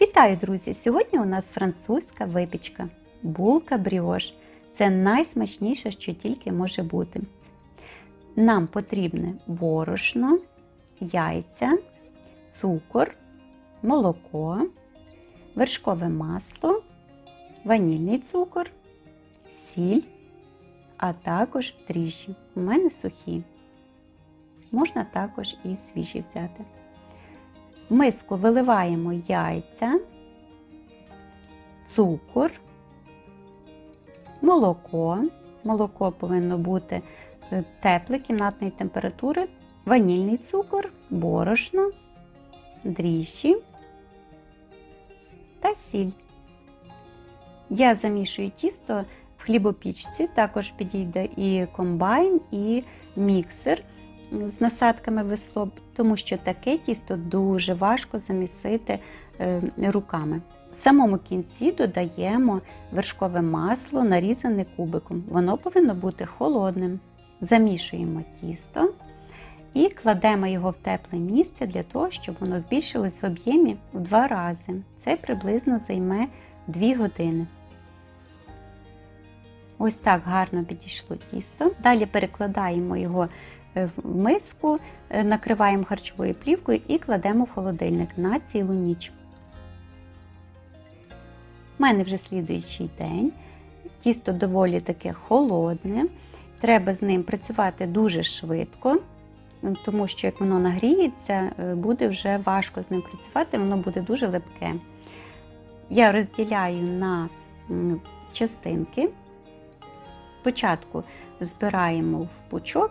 Вітаю, друзі! Сьогодні у нас французька випічка, булка бріош. Це найсмачніше, що тільки може бути. Нам потрібне борошно, яйця, цукор, молоко, вершкове масло, ванільний цукор, сіль, а також дріжджі. У мене сухі. Можна також і свіжі взяти. Миску виливаємо яйця, цукор, молоко. Молоко повинно бути е, тепле кімнатної температури, ванільний цукор, борошно, дріжджі та сіль. Я замішую тісто в хлібопічці, також підійде і комбайн, і міксер з насадками весло, тому що таке тісто дуже важко замісити е, руками. В самому кінці додаємо вершкове масло, нарізане кубиком. Воно повинно бути холодним. Замішуємо тісто і кладемо його в тепле місце для того, щоб воно збільшилось в об'ємі в два рази. Це приблизно займе 2 години. Ось так гарно підійшло тісто. Далі перекладаємо його в миску, е, накриваємо харчовою плівкою і кладемо в холодильник на цілу ніч. У мене вже слідуючий день. Тісто доволі таке холодне. Треба з ним працювати дуже швидко, тому що як воно нагріється, е, буде вже важко з ним працювати, воно буде дуже липке. Я розділяю на частинки. Спочатку збираємо в пучок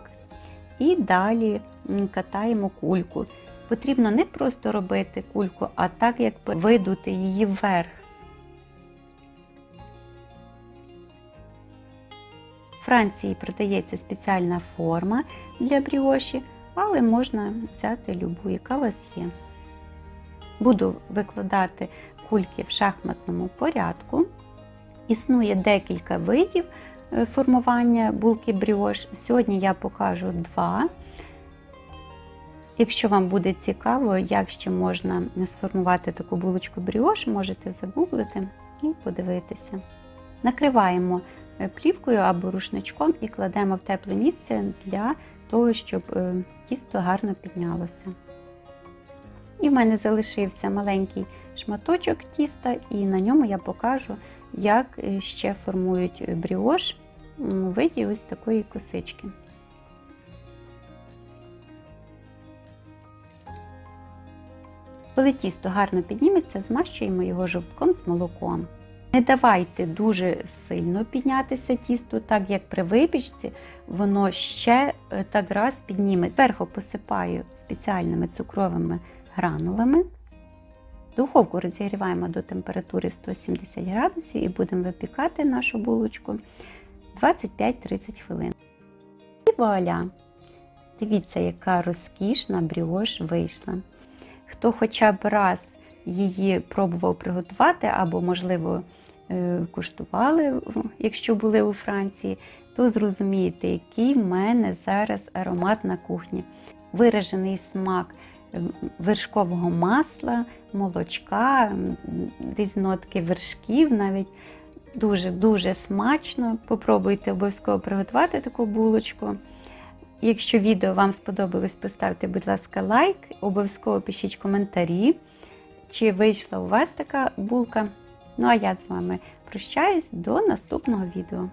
і далі катаємо кульку. Потрібно не просто робити кульку, а так як видути її вверх. В Франції продається спеціальна форма для бріоші, але можна взяти любу, яка у вас є. Буду викладати кульки в шахматному порядку. Існує декілька видів формування булки бріош. Сьогодні я покажу два. Якщо вам буде цікаво, як ще можна сформувати таку булочку бріош, можете загуглити і подивитися. Накриваємо е, плівкою або рушничком і кладемо в тепле місце для того, щоб е, тісто гарно піднялося. І в мене залишився маленький шматочок тіста, і на ньому я покажу, як ще формують бріош у виді ось такої косички. Коли тісто гарно підніметься, змащуємо його жовтком з молоком. Не давайте дуже сильно піднятися тісту, так як при випічці воно ще е, так раз підніме. Зверху посипаю спеціальними цукровими гранулами. Духовку розігріваємо до температури 170 градусів і будемо випікати нашу булочку 25-30 хвилин. І вуаля! Дивіться, яка розкішна бріош вийшла. Хто хоча б раз її пробував приготувати, або, можливо, е, куштували, якщо були у Франції, то зрозумієте, який в мене зараз аромат на кухні. Виражений смак вершкового масла, молочка, десь нотки вершків навіть. Дуже-дуже смачно. Попробуйте обов'язково приготувати таку булочку. Якщо відео вам сподобалось, поставте, будь ласка, лайк, обов'язково пишіть коментарі, чи вийшла у вас така булка. Ну а я з вами прощаюсь до наступного відео.